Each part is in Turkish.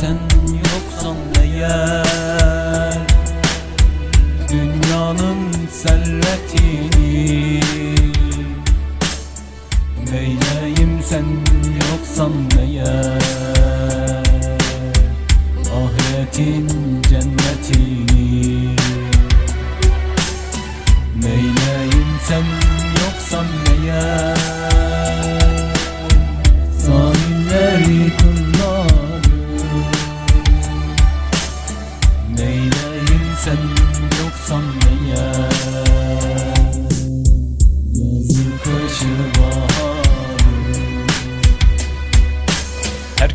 sen yoksan eğer. Dünyanın servetini Neyleyim sen yoksan eğer. Ahiretin cennetini Neyleyim sen yoksan eğer sen yoksan eğer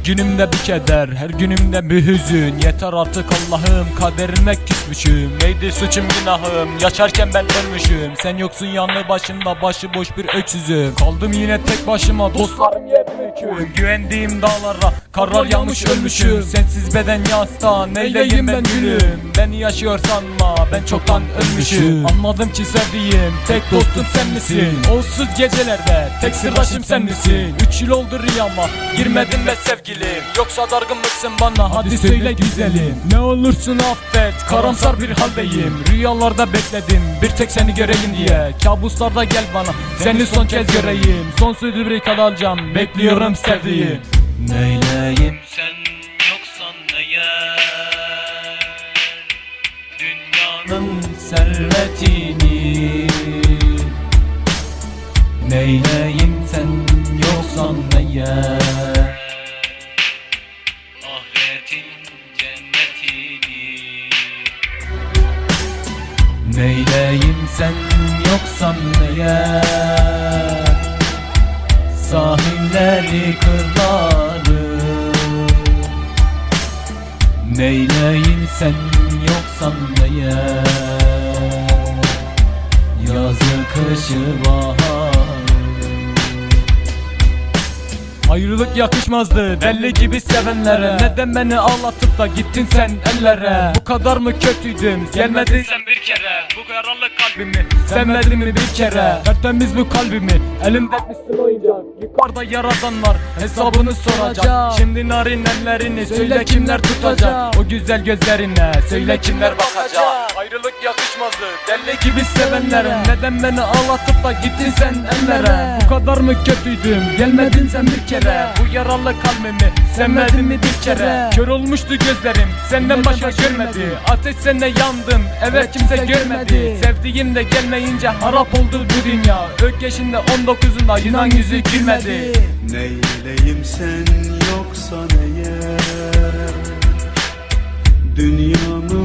günümde bir keder, her günümde bir hüzün. Yeter artık Allah'ım, kaderime küsmüşüm. Neydi suçum günahım, yaşarken ben ölmüşüm. Sen yoksun yanlı başımda, başıboş bir öksüzüm. Kaldım yine tek başıma, dostlarım yetmeküm Güvendiğim dağlara, karlar yağmış ölmüşüm. Sensiz beden yasta, neyleyim ben gülüm? Beni yaşıyor sanma, ben çoktan ölmüşüm. Anladım ki sevdiğim, tek dostum sen misin? Olsuz gecelerde, tek sırdaşım sen misin? Üç yıl oldu rüyama, girmedin be sevgilim Yoksa dargın mısın bana, hadi söyle güzelim. Ne olursun affet, karamsar bir haldeyim. Rüyalarda bekledim, bir tek seni göreyim diye. Kabuslarda gel bana, seni son kez göreyim. Sonsuz bir alacağım, bekliyorum sevdiğim. Neyleyim? Sen yoksan eğer Dünyanın servetini. Neyleyim? Sen yoksan eğer Neyleyim sen yoksan eğer Sahilleri kırları. Neyleyim sen yoksan eğer Yazı kışı baharı Ayrılık yakışmazdı belli gibi sevenlere. Neden beni ağlatıp da gittin sen ellere? Bu kadar mı kötüydüm gelmedin sen bir kere? Bu yaralı kalbimi sevmedin mi bir kere? Tertemiz bu kalbimi elimde misin oyuncak Yukarıda yaradan var hesabını soracak. Şimdi narin ellerini söyle kimler tutacak. O güzel gözlerine söyle kimler bakacak. Ayrılık yakışmazdı deli gibi sevenlere. Neden beni ağlatıp da gittin sen ellere? Bu kadar mı kötüydüm gelmedin sen bir kere Bu yaralı kalbimi sevmedin mi bir kere? Kör olmuştu gözlerim senden başka görmedi. Ateş sende yandım evet kimse görmedi. Sevdiğim de gelmeyince harap oldu bu dünya. Ökkeşinde 19'unda yılan yüzü gülmedi. Neyleyim sen yoksan eğer Dünyanın